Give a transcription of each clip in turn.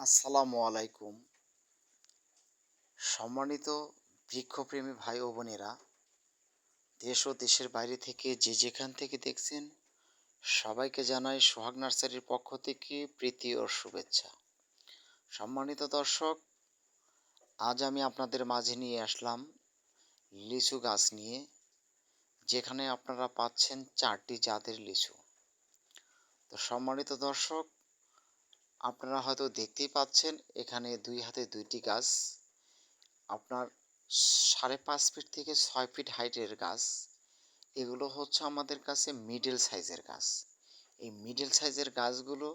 আসসালামু আলাইকুম। সম্মানিত বৃক্ষপ্রেমী ভাই ও বোনেরা, দেশ ও দেশের বাইরে থেকে যে যেখান থেকে দেখছেন, সবাইকে জানাই সোহাগ নার্সারির পক্ষ থেকে প্রীতি ও শুভেচ্ছা। সম্মানিত দর্শক, আজ আমি আপনাদের মাঝে নিয়ে আসলাম লিচু গাছ নিয়ে, যেখানে আপনারা পাচ্ছেন চারটি জাতের লিচু। তো সম্মানিত দর্শক আপনারা হয়তো দেখতেই পাচ্ছেন, এখানে দুই হাতে দুইটি গাছ। আপনার সাড়ে পাঁচ ফিট থেকে ছয় ফিট হাইটের গাছ। এগুলো হচ্ছে আমাদের কাছে মিডল সাইজের গাছ। এই মিডল সাইজের গাছগুলো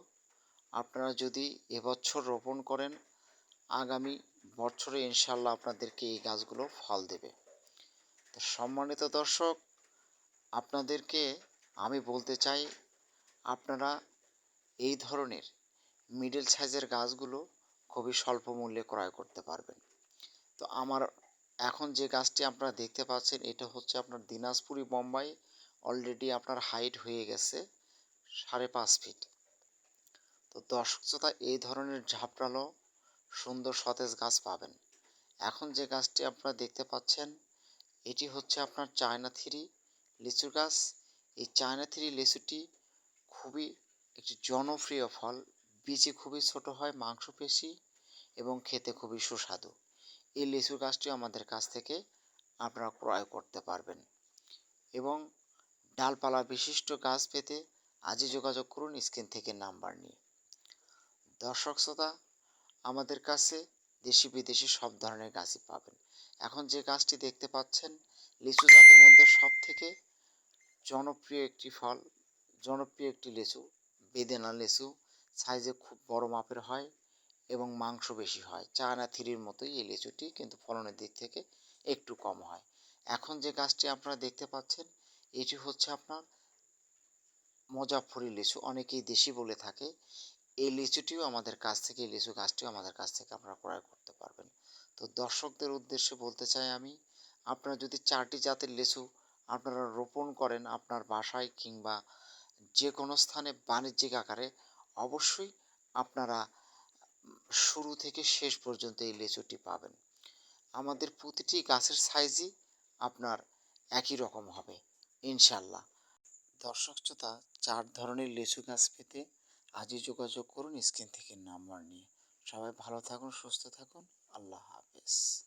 আপনারা যদি এবছর রোপণ করেন, আগামী বছরে ইনশাল্লাহ আপনাদেরকে এই গাছগুলো ফল দেবে। তো সম্মানিত দর্শক, আপনাদেরকে আমি বলতে চাই, আপনারা এই ধরনের মিডল সাইজের গাছগুলো খুবই স্বল্প মূল্যে ক্রয় করতে পারবেন। তো আমার এখন যে গাছটি আপনারা দেখতে পাচ্ছেন, এটা হচ্ছে আপনার দিনাজপুরি বোম্বাই। অলরেডি আপনার হাইট হয়ে গেছে সাড়ে পাঁচ ফিট তো দর্শক শ্রোতা, এই ধরনের ঝাপড়ালো সুন্দর সতেজ গাছ পাবেন। এখন যে গাছটি আপনারা দেখতে পাচ্ছেন, এটি হচ্ছে আপনার চায়না থ্রি লিচু গাছ। এই চায়না থ্রি লিচুটি খুবই একটি জনপ্রিয় ফল। বীজে খুবই ছোট হয়, মাংসপেশি এবং খেতে খুবই সুস্বাদু। এই লিচু গাছটি আমাদের কাছ থেকে আপনারা ক্রয় করতে পারবেন। এবং ডালপালা বিশিষ্ট গাছ পেতে আজই যোগাযোগ করুন স্ক্রিন থেকে নাম্বার নিয়ে। দর্শক শ্রোতা, আমাদের কাছে দেশি বিদেশি সব ধরনের গাছই পাবেন। এখন যে গাছটি দেখতে পাচ্ছেন, লিচু জাতের মধ্যে সব থেকে জনপ্রিয় একটি ফল, জনপ্রিয় একটি লিচু, বেদেনা লিচু। সাইজে খুব বড় মাপের হয় এবং মাংস বেশি হয়। চায়না থ্রির মতোই এই লিচুটি কিন্তু ফলনের দিক থেকে একটু কম হয়। এখন যে গাছটি আপনারা দেখতে পাচ্ছেন, এটি হচ্ছে আপনার মজাফরি লিচু। অনেকেই দেশি বলে থাকে। এই লিচুটিও আমাদের কাছ থেকে, এই লিচু গাছটিও আমাদের কাছ থেকে আপনারা ক্রয় করতে পারবেন। তো দর্শকদের উদ্দেশ্যে বলতে চাই আমি, আপনারা যদি চারটি জাতের লিচু আপনারা রোপণ করেন আপনার বাসায় কিংবা যে কোনো স্থানে বাণিজ্যিক আকারে অবশ্যই আপনারা শুরু থেকে শেষ পর্যন্ত এই লেচুটি পাবেন। আমাদের প্রতিটি গাছের সাইজই আপনার একই রকম হবে ইনশাল্লাহ দর্শক শ্রোতা, চার ধরনের লিচু গাছ পেতে আজই যোগাযোগ করুন স্ক্রিন থেকে নাম্বার নিয়ে। সবাই ভালো থাকুন, সুস্থ থাকুন। আল্লাহ হাফেজ।